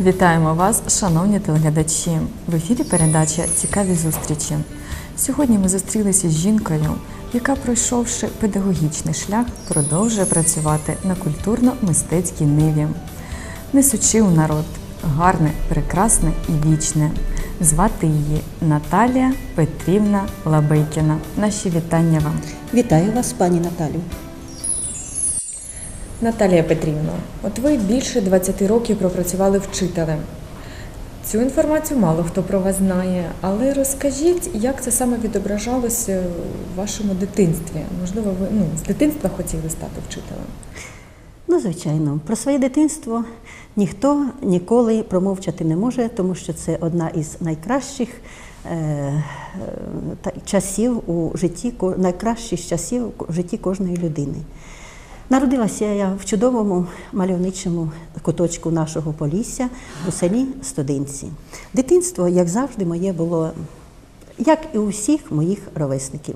Вітаємо вас, шановні телеглядачі. В ефірі передача Цікаві зустрічі. Сьогодні ми зустрілися з жінкою, яка, пройшовши педагогічний шлях, продовжує працювати на культурно-мистецькій ниві, несучи у народ гарне, прекрасне і вічне. Звати її Наталія Петрівна Лабейкіна. Наші вітання вам. Вітаю вас, пані Наталю. Наталія Петрівна, от ви більше 20 років пропрацювали вчителем. Цю інформацію мало хто про вас знає, але розкажіть, як це саме відображалося в вашому дитинстві? Можливо, ви ну, з дитинства хотіли стати вчителем? Ну, звичайно, про своє дитинство ніхто ніколи промовчати не може, тому що це одна із найкращих е, е, часів у житті, найкращих часів у житті кожної людини. Народилася я в чудовому мальовничому куточку нашого Полісся у селі Студинці. Дитинство, як завжди, моє було, як і у всіх моїх ровесників.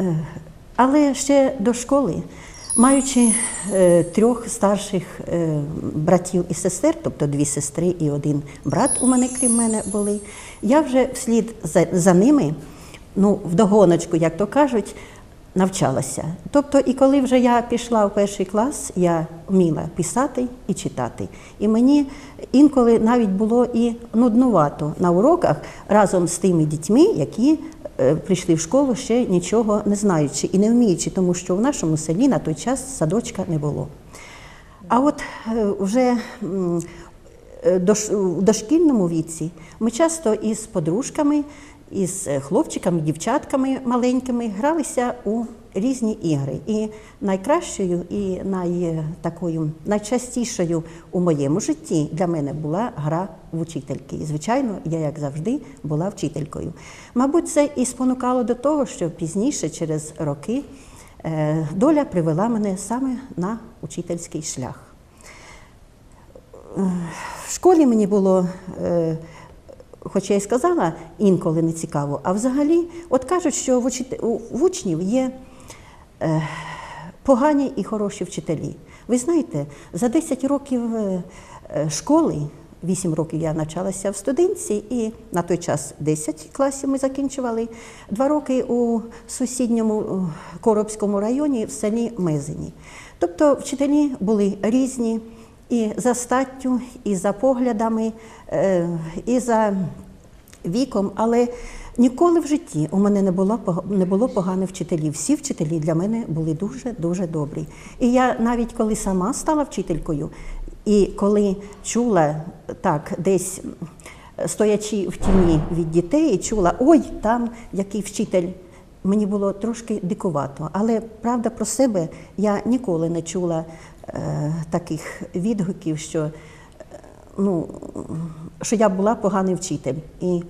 Е, Але ще до школи, маючи е, трьох старших е, братів і сестер, тобто дві сестри і один брат у мене, крім мене, були, я вже вслід за, ними, ну, вдогоночку, як то кажуть, навчалася. Тобто, і коли вже я пішла в перший клас, я вміла писати і читати. І мені інколи навіть було і нуднувато на уроках разом з тими дітьми, які е, прийшли в школу ще нічого не знаючи і не вміючи, тому що в нашому селі на той час садочка не було. А от е, вже м, е, в дошкільному віці ми часто із подружками, із е, хлопчиками, дівчатками маленькими гралися у різні ігри. І найкращою і най, такою, найчастішою у моєму житті для мене була гра в учительки. І, звичайно, я, як завжди, була вчителькою. Мабуть, це і спонукало до того, що пізніше, через роки, е, доля привела мене саме на учительський шлях. В школі мені було, е, хоч я й сказала, інколи не цікаво, а взагалі, от кажуть, що в, учнів є е, погані і хороші вчителі. Ви знаєте, за 10 років е, школи, 8 років я навчалася в студентці, і на той час 10 класів ми закінчували, 2 роки у сусідньому е, Коробському районі в селі Мезені. Тобто вчителі були різні і за статтю, і за поглядами, е, і за віком, але ніколи в житті у мене не було не було поганих вчителів. Всі вчителі для мене були дуже дуже добрі. І я навіть коли сама стала вчителькою, і коли чула так, десь стоячи в тіні від дітей, чула, ой, там який вчитель. Мені було трошки дикувато, але правда про себе я ніколи не чула е, таких відгуків, що е, ну, що я була поганий вчитель. І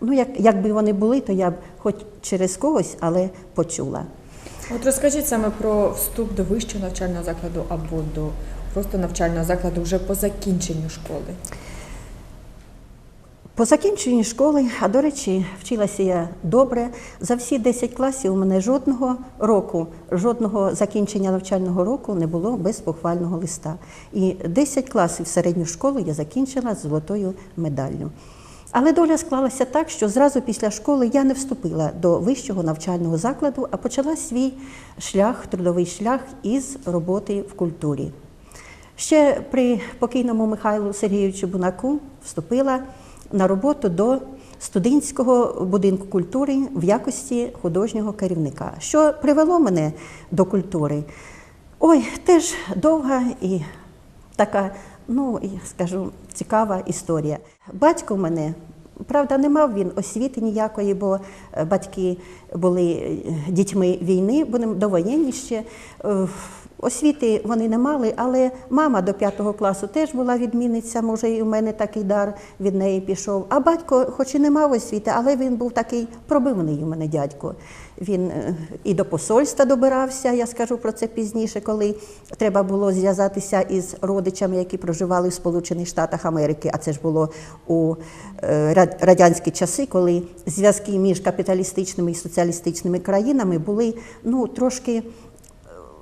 ну, як, якби вони були, то я б хоч через когось, але почула. От розкажіть саме про вступ до вищого навчального закладу або до просто навчального закладу вже по закінченню школи. По закінченні школи, а до речі, вчилася я добре. За всі 10 класів у мене жодного року, жодного закінчення навчального року не було без похвального листа. І 10 класів середню школу я закінчила з золотою медаллю. Але доля склалася так, що зразу після школи я не вступила до вищого навчального закладу, а почала свій шлях, трудовий шлях із роботи в культурі. Ще при покійному Михайлу Сергійовичу Бунаку вступила на роботу до студентського будинку культури в якості художнього керівника. Що привело мене до культури? Ой, теж довга і така, ну я скажу, цікава історія. Батько в мене. Правда, не мав він освіти ніякої, бо е, батьки були е, дітьми війни, будемо довоєнні ще. Освіти вони не мали, але мама до п'ятого класу теж була відмінниця, може, і у мене такий дар від неї пішов. А батько, хоч і не мав освіти, але він був такий пробивний у мене дядько. Він е, і до посольства добирався, я скажу про це пізніше, коли треба було зв'язатися із родичами, які проживали в Сполучених Штатах Америки. А це ж було у е, радянські часи, коли зв'язки між капіталістичними і соціалістичними країнами були ну, трошки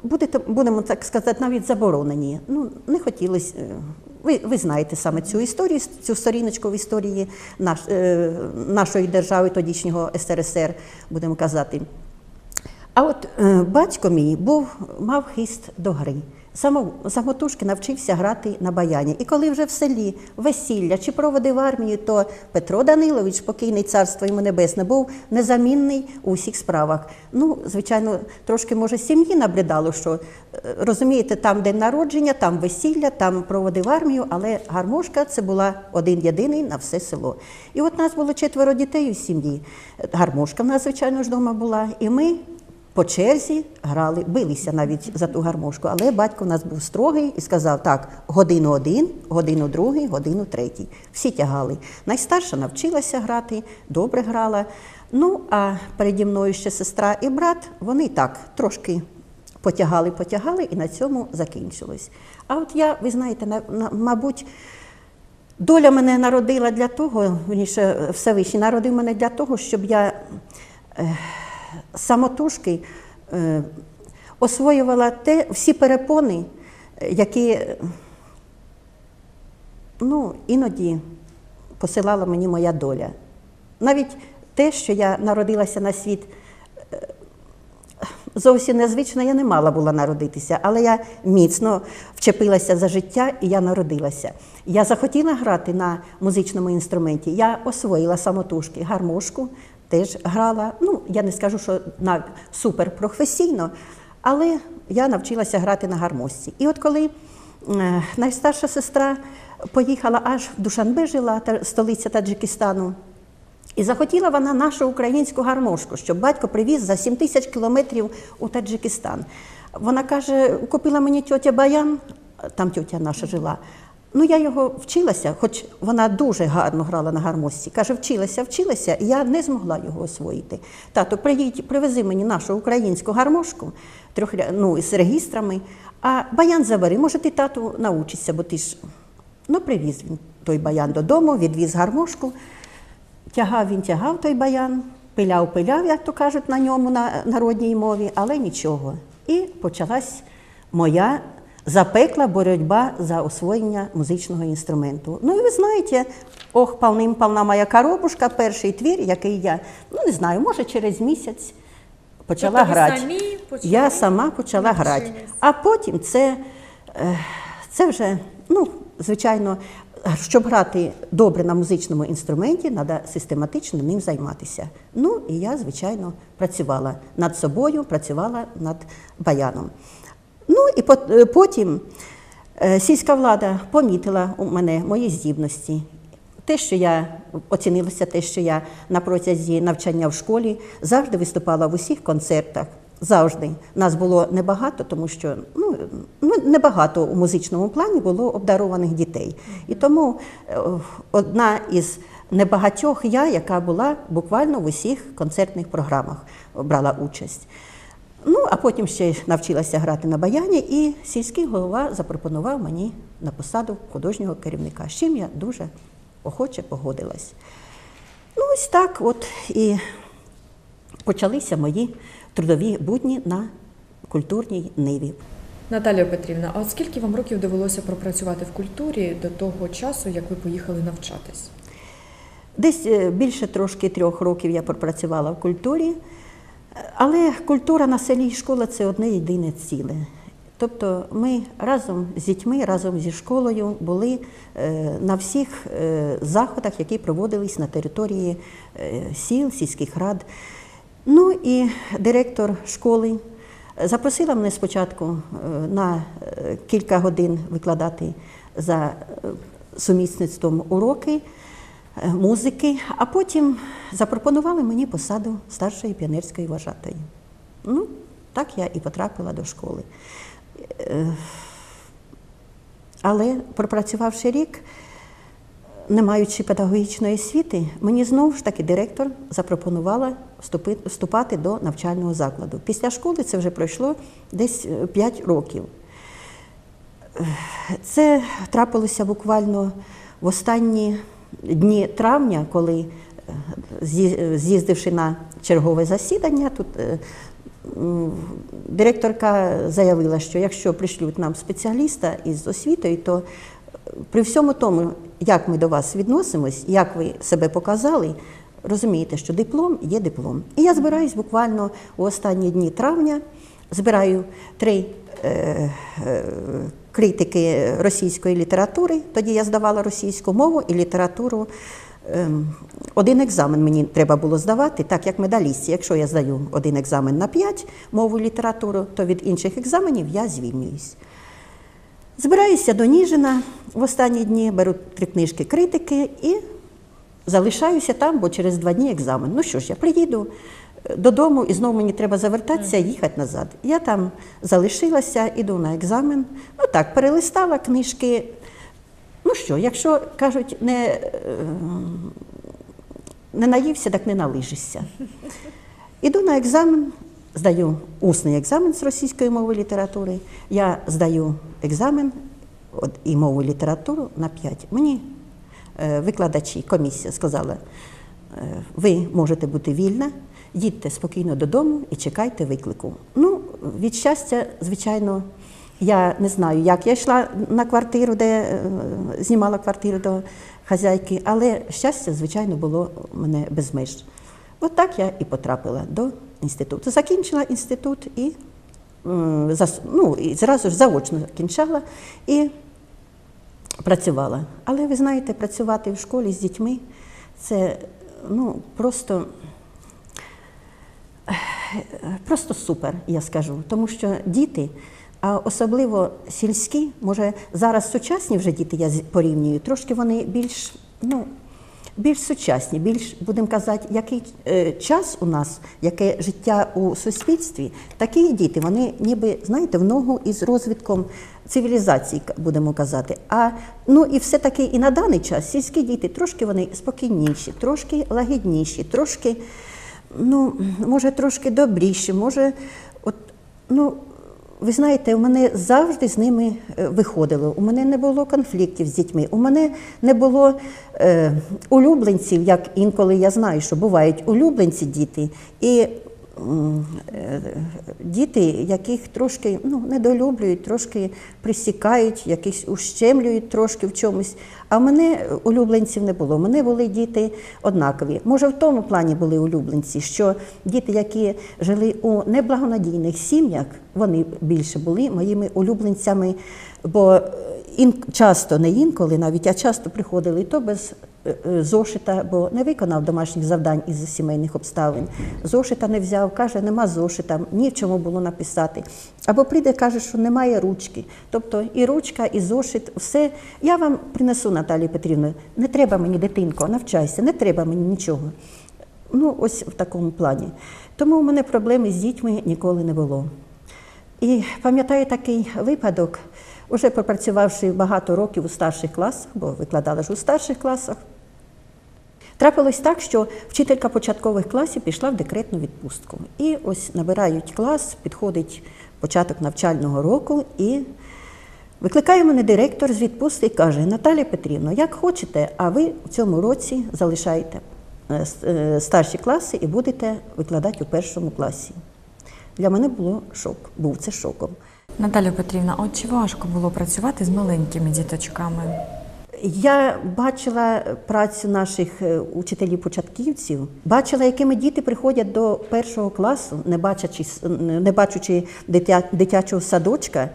будете, будемо так сказати, навіть заборонені. Ну, не хотілося е, ви, ви знаєте саме цю історію, цю сторіночку в історії наш, е, нашої держави, тодішнього СРСР, будемо казати. А от е, батько мій був, мав хист до гри. Само, самотужки навчився грати на баяні. І коли вже в селі весілля чи проводив армію, то Петро Данилович, покійний царство йому небесне, був незамінний у всіх справах. Ну, звичайно, трошки може сім'ї набридало, що е, розумієте, там день народження, там весілля, там проводив армію, але гармошка це була один єдиний на все село. І от нас було четверо дітей у сім'ї. Гармошка в нас, звичайно ж, вдома була. І ми по черзі грали, билися навіть за ту гармошку. Але батько в нас був строгий і сказав: так, годину один, годину другий, годину третій. Всі тягали. Найстарша навчилася грати, добре грала. Ну, а переді мною ще сестра і брат, вони так трошки потягали, потягали, і на цьому закінчилось. А от я, ви знаєте, на, на, мабуть, доля мене народила для того, вірніше, Всевишній народив мене для того, щоб я самотужки е, освоювала те, всі перепони, е, які е, ну, іноді посилала мені моя доля. Навіть те, що я народилася на світ зовсім незвично, я не мала була народитися, але я міцно вчепилася за життя і я народилася. Я захотіла грати на музичному інструменті. Я освоїла самотужки гармошку, теж грала. Ну, я не скажу, що на суперпрофесійно, але я навчилася грати на гармошці. І от коли е, найстарша сестра поїхала аж в Душанбе, жила столиця Таджикистану. І захотіла вона нашу українську гармошку, щоб батько привіз за 7 тисяч кілометрів у Таджикистан. Вона каже: купила мені тьотя Баян, там тьотя наша жила. Ну, я його вчилася, хоч вона дуже гарно грала на гармошці. Каже, вчилася, вчилася, і я не змогла його освоїти. Тато, приїдь, привези мені нашу українську гармошку, трьохря... ну, з регістрами, а баян забери, може, ти тату научишся, бо ти ж. Ну, привіз він той баян додому, відвіз гармошку. Тягав він тягав той баян, пиляв, пиляв, як то кажуть на ньому на народній мові, але нічого. І почалась моя запекла боротьба за освоєння музичного інструменту. Ну і ви знаєте, ох, повним повна моя коробушка, перший твір, який я, ну не знаю, може через місяць почала Тобто ви грати. самі почали Я сама почала грати. А потім це, е, це вже, ну, звичайно, щоб грати добре на музичному інструменті, треба систематично ним займатися. Ну і я, звичайно, працювала над собою, працювала над баяном. Ну і е, потім е, сільська влада помітила у мене мої здібності. Те, що я оцінилося, те, що я на протязі навчання в школі завжди виступала в усіх концертах. Завжди нас було небагато, тому що ну, ну небагато у музичному плані було обдарованих дітей. І тому е, одна із небагатьох я, яка була буквально в усіх концертних програмах, брала участь. Ну, а потім ще навчилася грати на баяні, і сільський голова запропонував мені на посаду художнього керівника, з чим я дуже охоче погодилась. Ну, ось так от і почалися мої трудові будні на культурній ниві. Наталія Петрівна, а от скільки вам років довелося пропрацювати в культурі до того часу, як ви поїхали навчатись? Десь е, більше трошки трьох років я пропрацювала в культурі, але культура на селі і школа це одне єдине ціле. Тобто ми разом з дітьми, разом зі школою були е, на всіх е, заходах, які проводились на території е, сіл, сільських рад. Ну і директор школи запросила мене спочатку на кілька годин викладати за сумісництвом уроки музики, а потім запропонували мені посаду старшої піонерської вважатої. Ну, так я і потрапила до школи. Е, Але пропрацювавши рік, не маючи педагогічної освіти, мені знову ж таки директор запропонувала вступати до навчального закладу. Після школи це вже пройшло десь 5 років. Це трапилося буквально в останні дні травня, коли, е, з'їздивши на чергове засідання, тут е, директорка заявила, що якщо пришлють нам спеціаліста із освітою, то при всьому тому, як ми до вас відносимось, як ви себе показали, розумієте, що диплом є диплом. І я збираюсь буквально у останні дні травня, збираю три е, е, критики російської літератури. Тоді я здавала російську мову і літературу. Ем, Один екзамен мені треба було здавати, так як медалістці. Якщо я здаю один екзамен на 5 мову і літературу, то від інших екзаменів я звільнююсь. Збираюся до Ніжина в останні дні, беру три книжки критики і залишаюся там, бо через два дні екзамен. Ну що ж, я приїду додому і знову мені треба завертатися і їхати назад. Я там залишилася, іду на екзамен. Ну так, перелистала книжки. Ну що, якщо кажуть, не, е, не наївся, так не налижишся. Іду на екзамен, здаю усний екзамен з російської мови літератури. Я здаю екзамен от, і мову літературу на 5. Мені е, викладачі, комісія сказала, е, ви можете бути вільна, їдьте спокійно додому і чекайте виклику. Ну, від щастя, звичайно, я не знаю, як я йшла на квартиру, де е, знімала квартиру до хазяйки, але щастя, звичайно, було мене без меж. От так я і потрапила до інституту. Закінчила інститут і, ну, і зразу ж заочно закінчала і працювала. Але ви знаєте, працювати в школі з дітьми це ну, просто, просто супер, я скажу. Тому що діти, а особливо сільські, може зараз сучасні вже діти, я порівнюю, трошки вони більш, ну, більш сучасні, більш, будемо казати, який е, час у нас, яке життя у суспільстві, такі діти, вони ніби, знаєте, в ногу із розвитком цивілізації, будемо казати. А ну і все-таки і на даний час сільські діти трошки вони спокійніші, трошки лагідніші, трошки, ну, може, трошки добріші, може, от, ну, ви знаєте, у мене завжди з ними е, виходило. У мене не було конфліктів з дітьми. У мене не було е, улюбленців, як інколи я знаю, що бувають улюбленці діти. І діти, яких трошки ну, недолюблюють, трошки присікають, якісь ущемлюють трошки в чомусь. А мене улюбленців не було. Мене були діти однакові. Може, в тому плані були улюбленці, що діти, які жили у неблагонадійних сім'ях, вони більше були моїми улюбленцями, бо ін, часто, не інколи навіть, а часто приходили то без е, е, зошита, бо не виконав домашніх завдань із сімейних обставин. Зошита не взяв, каже, нема зошита, ні в чому було написати. Або прийде, каже, що немає ручки. Тобто і ручка, і зошит, все. Я вам принесу, Наталію Петрівну, не треба мені, дитинко, навчайся, не треба мені нічого. Ну, ось в такому плані. Тому у мене проблеми з дітьми ніколи не було. І пам'ятаю такий випадок, уже пропрацювавши багато років у старших класах, бо викладала ж у старших класах. Трапилось так, що вчителька початкових класів пішла в декретну відпустку. І ось набирають клас, підходить початок навчального року, і викликає мене директор з відпустки і каже: Наталія Петрівна, як хочете, а ви в цьому році залишаєте е, е, старші класи і будете викладати у першому класі. Для мене було шок, був це шоком. Наталя Петрівна, от чи важко було працювати з маленькими діточками? Я бачила працю наших е, учителів-початківців, бачила, якими діти приходять до першого класу, не бачачи, не бачучи дитя, дитячого садочка,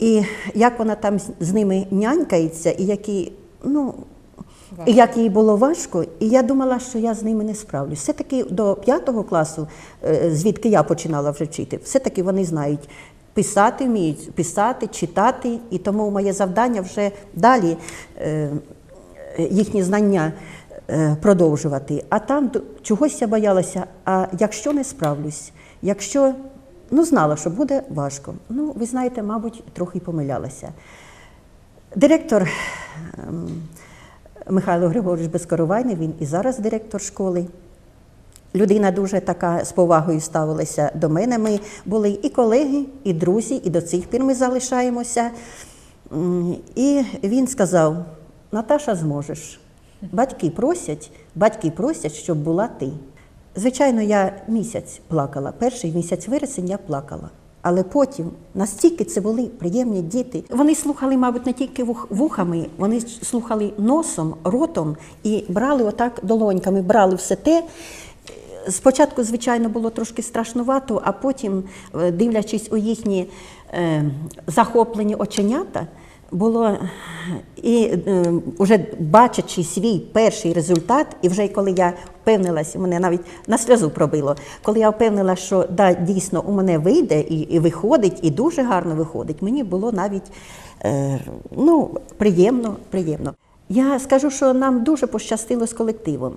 і як вона там з- з ними нянькається, і які, ну, і як їй було важко, і я думала, що я з ними не справлюсь. Все-таки до п'ятого класу, е, звідки я починала вже вчити, все-таки вони знають писати, вміють писати, читати, і тому моє завдання вже далі е, їхні знання е, продовжувати. А там чогось я боялася, а якщо не справлюсь, якщо ну, знала, що буде важко. Ну, ви знаєте, мабуть, трохи помилялася. Директор ем, Михайло Григорович Безкоровайний, він і зараз директор школи. Людина дуже така з повагою ставилася до мене. Ми були і колеги, і друзі, і до цих пір ми залишаємося. І він сказав: Наташа, зможеш. Батьки просять, батьки просять, щоб була ти. Звичайно, я місяць плакала. Перший місяць вересень я плакала. Але потім настільки це були приємні діти. Вони слухали, мабуть, не тільки вух- вухами, вони слухали носом, ротом і брали отак долоньками, брали все те. Спочатку, звичайно, було трошки страшнувато, а потім, е, дивлячись у їхні е, захоплені оченята, було і е, вже бачачи свій перший результат, і вже коли я впевнилася, мене навіть на сльозу пробило, коли я впевнила, що да, дійсно у мене вийде і, і виходить, і дуже гарно виходить, мені було навіть е, ну, приємно, приємно. Я скажу, що нам дуже пощастило з колективом.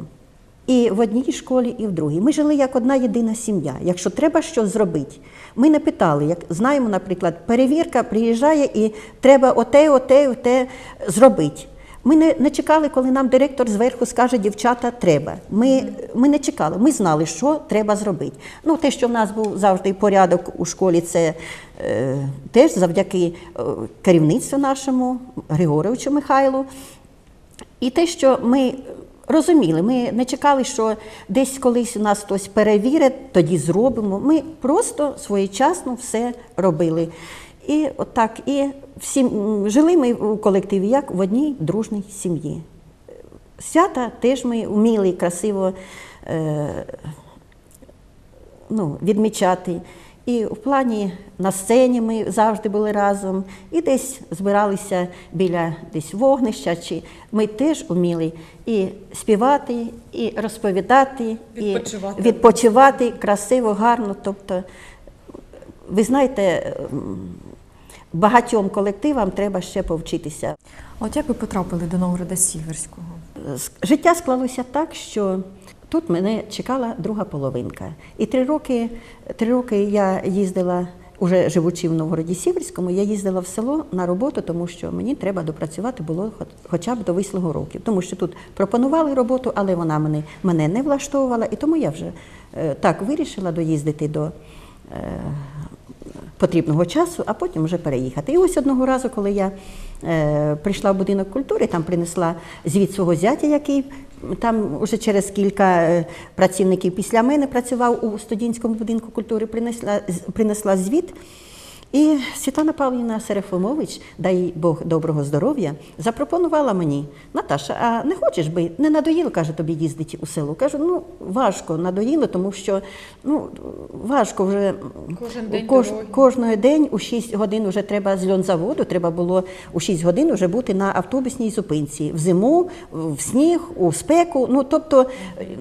І в одній школі, і в другій. Ми жили як одна єдина сім'я. Якщо треба щось зробити, ми не питали, як знаємо, наприклад, перевірка приїжджає і треба оте, оте, оте зробити. Ми не, не чекали, коли нам директор зверху скаже, дівчата, треба. Ми, ми не чекали, ми знали, що треба зробити. Ну, те, що в нас був завжди порядок у школі, це е, теж завдяки е, керівництву нашому, Григоровичу Михайлу. І те, що ми розуміли, ми не чекали, що десь колись у нас хтось перевірить, тоді зробимо. Ми просто своєчасно все робили. І отак, і всі жили ми у колективі як в одній дружній сім'ї. Свята теж ми вміли красиво е, ну, відмічати. І в плані на сцені ми завжди були разом, і десь збиралися біля десь вогнища. Чи ми теж вміли і співати, і розповідати, Відпочивати. і відпочивати красиво, гарно. Тобто, ви знаєте, багатьом колективам треба ще повчитися. А От як ви потрапили до Новгорода Сіверського? Життя склалося так, що тут мене чекала друга половинка. І три роки, три роки я їздила, уже живучи в Новгороді Сіверському, я їздила в село на роботу, тому що мені треба допрацювати було хоча б до вислого років. Тому що тут пропонували роботу, але вона мене, мене не влаштовувала. І тому я вже е, так вирішила доїздити до. е, потрібного часу, а потім вже переїхати. І ось одного разу, коли я е, прийшла в будинок культури, там принесла звіт свого зятя, який там вже через кілька е, працівників після мене працював у студентському будинку культури, принесла, принесла звіт. І Світлана Павлівна Серефимович, дай Бог доброго здоров'я, запропонувала мені, Наташа, а не хочеш би, не надоїло, каже, тобі їздити у село. Кажу, ну важко надоїло, тому що ну, важко вже Кожен день кож, кожного день у 6 годин вже треба з льонзаводу, треба було у 6 годин вже бути на автобусній зупинці. В зиму, в сніг, у спеку. Ну, тобто,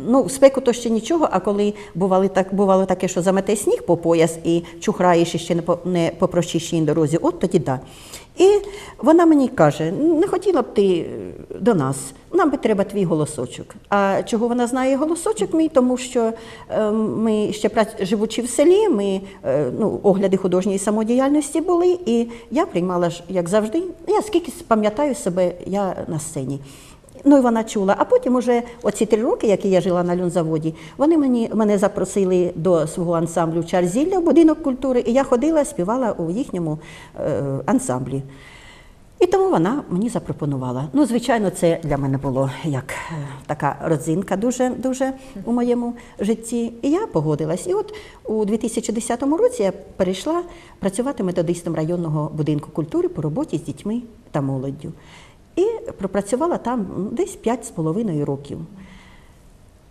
ну, в спеку то ще нічого, а коли бували так, бувало таке, що замете сніг по пояс і чухраєш іще не по, не по прочищеній дорозі, от тоді да. І вона мені каже: не хотіла б ти е, до нас, нам би треба твій голосочок. А чого вона знає голосочок мій? Тому що е, ми ще живучи в селі, ми е, ну, огляди художньої самодіяльності були, і я приймала як завжди, я скільки пам'ятаю себе, я на сцені. Ну і вона чула. А потім, уже оці три роки, які я жила на льонзаводі, вони мені мене запросили до свого ансамблю Чарзілля в будинок культури, і я ходила, співала у їхньому е, ансамблі. І тому вона мені запропонувала. Ну, звичайно, це для мене було як е, така родзинка дуже, дуже у моєму житті. І я погодилась. І от у 2010 році я перейшла працювати методистом районного будинку культури по роботі з дітьми та молоддю. І пропрацювала там десь 5,5 років.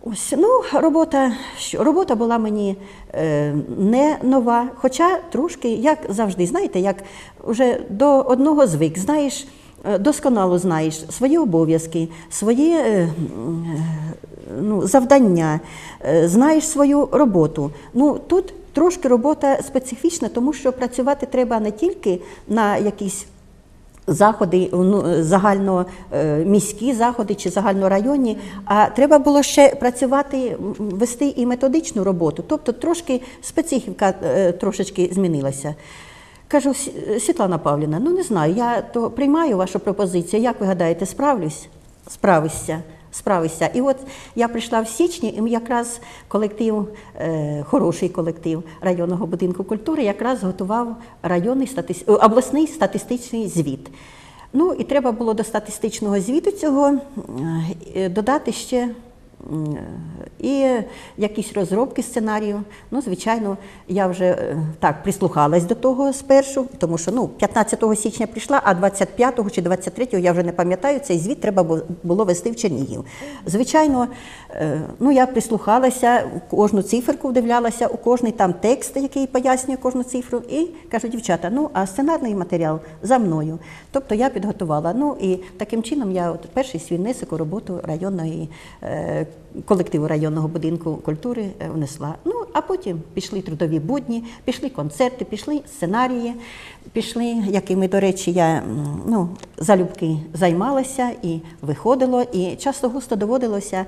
Ось ну робота робота була мені е, не нова, хоча трошки, як завжди, знаєте, як вже до одного звик, знаєш, е, досконало знаєш свої обов'язки, свої е, е, ну, завдання, е, знаєш свою роботу. Ну тут трошки робота специфічна, тому що працювати треба не тільки на якісь заходи, ну, загальноміські заходи чи загальнорайонні, а треба було ще працювати, вести і методичну роботу. Тобто трошки специфіка е, трошечки змінилася. Кажу, «Сі- Світлана Павлівна, ну не знаю, я то приймаю вашу пропозицію. Як ви гадаєте, справлюсь? Справишся. Справишся. І от я прийшла в січні, і якраз колектив, е, хороший колектив районного будинку культури, якраз готував районний статис... е, обласний статистичний звіт. Ну і треба було до статистичного звіту цього е, додати ще і якісь розробки сценарію. Ну, звичайно, я вже е, так прислухалась до того спершу, тому що ну, 15 січня прийшла, а 25 чи 23 я вже не пам'ятаю, цей звіт треба було вести в Чернігів. Звичайно, е, ну, я прислухалася, кожну циферку вдивлялася, у кожний там текст, який пояснює кожну цифру, і кажу, дівчата, ну а сценарний матеріал за мною. Тобто я підготувала. Ну і таким чином я от перший свій внесок у роботу районної е, колективу районного будинку культури е, внесла. Ну а потім пішли трудові будні, пішли концерти, пішли сценарії, пішли, якими, до речі, я ну, залюбки займалася і виходило, і часто густо доводилося.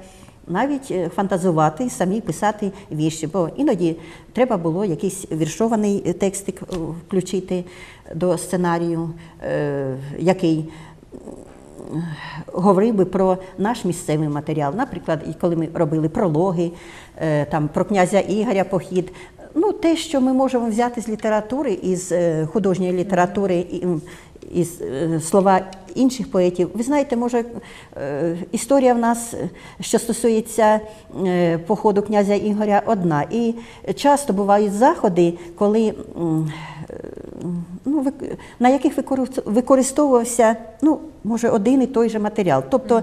Навіть е, фантазувати, самі писати вірші, бо іноді треба було якийсь віршований е, текстик включити до сценарію, який говорив би про наш місцевий матеріал. Наприклад, коли ми робили прологи е, там, про князя Ігоря похід. Ну, те, що ми можемо взяти з літератури, із е, художньої літератури, і, е, слова інших поетів. Ви знаєте, може, е, історія в нас, е, що стосується походу князя Ігоря, одна. І часто бувають заходи, коли ну, на яких використ- використовувався ну, може, один і той же матеріал, тобто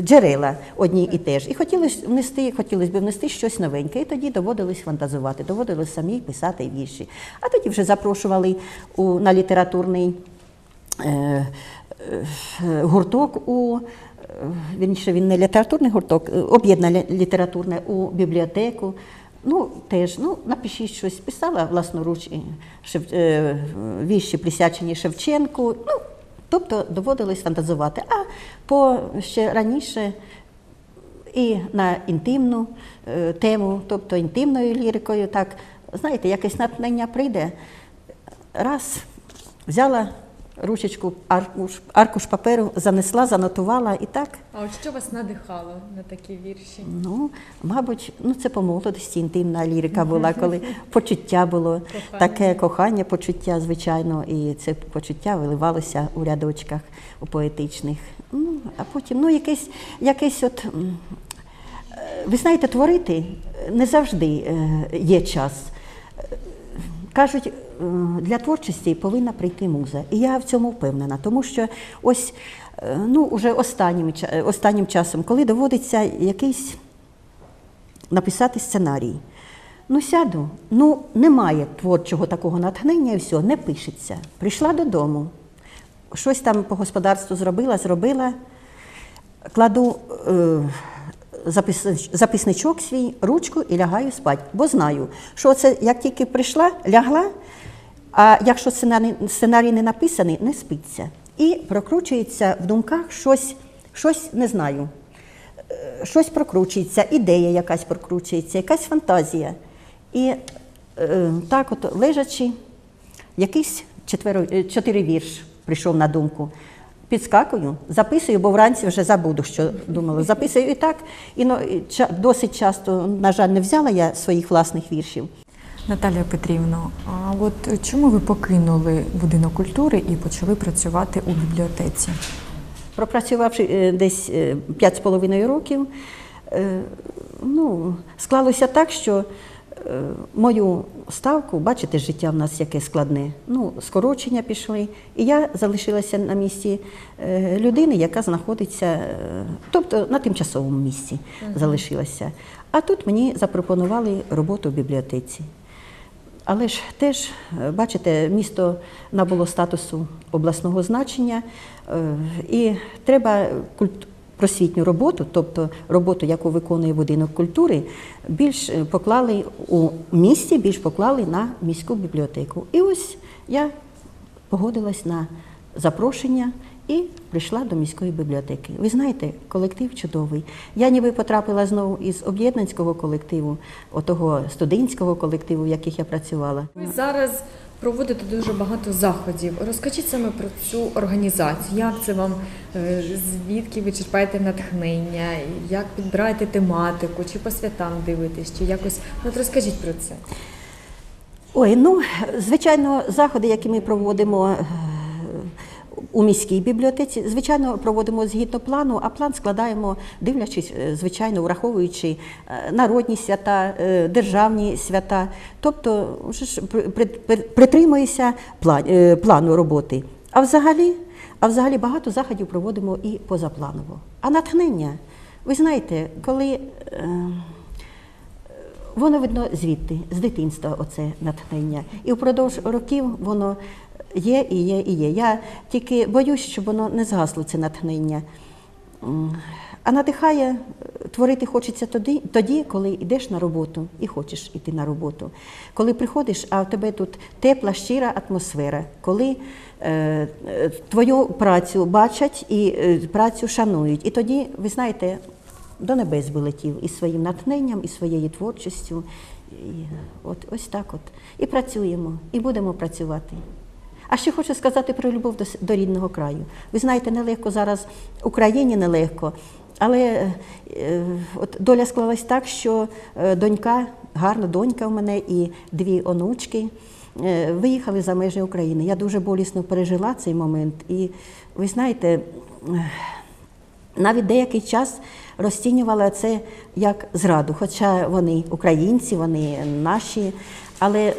джерела одні і те ж. І хотілося внести, хотілося б внести щось новеньке, і тоді доводилось фантазувати, доводилось самі писати вірші. А тоді вже запрошували у, на літературний гурток у. е, Вірніше, він не літературний гурток, е, об'єднане літературне у бібліотеку. Ну, теж, ну, напишіть щось, писала власноруч Шев... е, вірші присвячені Шевченку. Ну, тобто доводилось фантазувати. А по ще раніше і на інтимну е, тему, тобто інтимною лірикою, так, знаєте, якесь натхнення прийде. Раз взяла ручечку, аркуш, аркуш паперу, занесла, занотувала і так. А от що вас надихало на такі вірші? Ну, мабуть, ну це по молодості інтимна лірика була, коли почуття було Кохання. таке кохання, почуття, звичайно, і це почуття виливалося у рядочках у поетичних. Ну, а потім, ну, якесь, якесь от. е, Ви знаєте, творити не завжди е, є час. Кажуть, е, для творчості повинна прийти муза. І я в цьому впевнена, тому що ось е, ну, уже останнім, е, останнім часом, коли доводиться якийсь написати сценарій. Ну, сяду, ну немає творчого такого натхнення і все, не пишеться. Прийшла додому, щось там по господарству зробила, зробила, кладу е, записничок свій, ручку і лягаю спати. Бо знаю, що це як тільки прийшла, лягла, а якщо сценарій, сценарій не написаний, не спиться. І прокручується в думках щось, щось не знаю. Е, Щось прокручується, ідея якась прокручується, якась фантазія. І е, так, от лежачи, якийсь е, чотири вірш прийшов на думку. Підскакую, записую, бо вранці вже забуду, що думала. Записую і так. І, ну, досить часто, на жаль, не взяла я своїх власних віршів. Наталія Петрівно, а от чому ви покинули будинок культури і почали працювати у бібліотеці? Пропрацювавши е, десь е, п'ять з половиною років, е, ну, склалося так, що е, мою ставку, бачите, життя в нас яке складне, ну, скорочення пішли, і я залишилася на місці е, людини, яка знаходиться, е, тобто на тимчасовому місці залишилася. А тут мені запропонували роботу в бібліотеці. Але ж теж, е, бачите, місто набуло статусу обласного значення, е, і треба просвітню роботу, тобто роботу, яку виконує будинок культури, більш е, поклали у місті, більш поклали на міську бібліотеку. І ось я погодилась на запрошення і прийшла до міської бібліотеки. Ви знаєте, колектив чудовий. Я ніби потрапила знову із об'єднанського колективу, отого студентського колективу, в яких я працювала. Ви зараз проводите дуже багато заходів. Розкажіть саме про цю організацію. Як це вам, е, звідки ви черпаєте натхнення, як підбираєте тематику, чи по святам дивитесь, чи якось. От розкажіть про це. Ой, ну звичайно, заходи, які ми проводимо е, у міській бібліотеці. Звичайно, проводимо згідно плану, а план складаємо, дивлячись, е, звичайно, враховуючи е, народні свята, е, державні свята. Тобто ж при- при- при- притримуюся плану роботи. А взагалі, а взагалі багато заходів проводимо і позапланово. А натхнення, ви знаєте, коли. Воно видно звідти, з дитинства, оце натхнення. І впродовж років воно є і є і є. Я тільки боюсь, щоб воно не згасло, це натхнення. А надихає е, творити хочеться тоді, тоді, коли йдеш на роботу і хочеш йти на роботу. Коли приходиш, а в тебе тут тепла, щира атмосфера, коли е, е, твою працю бачать і е, працю шанують. І тоді, ви знаєте, до небес би летів із своїм натхненням, і своєю творчістю. І от, ось так от. І працюємо, і будемо працювати. А ще хочу сказати про любов до, рідного краю. Ви знаєте, нелегко зараз Україні нелегко, але е, от доля склалась так, що е, донька, гарна донька в мене і дві онучки е, виїхали за межі України. Я дуже болісно пережила цей момент. І ви знаєте, е, навіть деякий час розцінювала це як зраду, хоча вони українці, вони наші. Але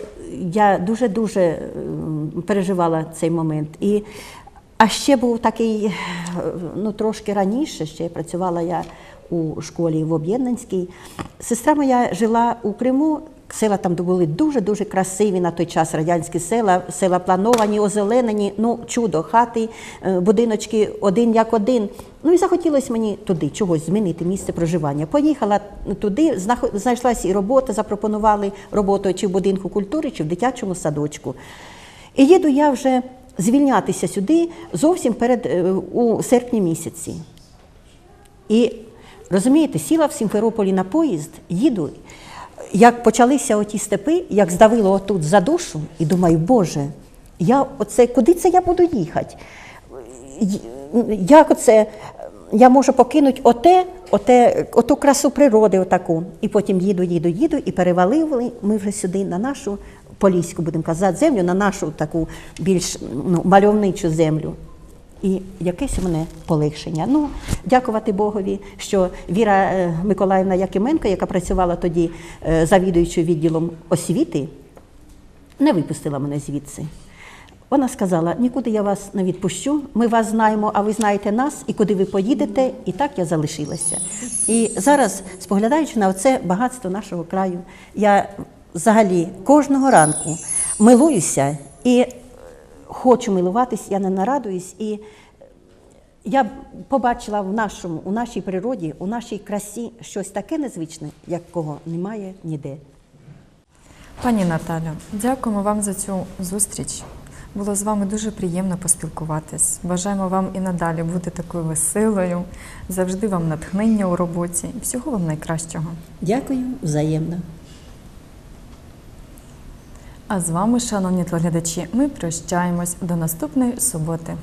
я дуже-дуже ем, переживала цей момент. І, а ще був такий, е, ну трошки раніше, ще працювала я у школі в Об'єднанській. Сестра моя жила у Криму. Села там були дуже-дуже красиві на той час радянські села, села плановані, озеленені, ну чудо, хати, е, будиночки один як один. Ну і захотілося мені туди чогось змінити місце проживання. Поїхала туди, знайшлася і робота, запропонували роботу чи в будинку культури, чи в дитячому садочку. І їду я вже звільнятися сюди зовсім перед е, у серпні місяці. І розумієте, сіла в Сімферополі на поїзд, їду. Як почалися оті степи, як здавило отут за душу, і думаю, Боже, я оце, куди це я буду їхати? Як оце я можу покинути оте, оте, оту красу природи, отаку. І потім їду, їду, їду, і перевалили ми вже сюди на нашу поліську, будемо казати, землю, на нашу таку більш ну, мальовничу землю. І якесь у мене полегшення. Ну, дякувати Богові, що Віра е, Миколаївна Якименко, яка працювала тоді е, завідуючою відділом освіти, не випустила мене звідси. Вона сказала: нікуди я вас не відпущу. Ми вас знаємо, а ви знаєте нас, і куди ви поїдете, і так я залишилася. І зараз, споглядаючи на це багатство нашого краю, я взагалі кожного ранку милуюся і хочу милуватись, я не нарадуюсь. І я побачила в нашому, у нашій природі, у нашій красі щось таке незвичне, якого немає ніде. Пані Наталю, дякуємо вам за цю зустріч. Було з вами дуже приємно поспілкуватись. Бажаємо вам і надалі бути такою веселою, завжди вам натхнення у роботі і всього вам найкращого. Дякую взаємно. А з вами, шановні телеглядачі, ми прощаємось до наступної суботи.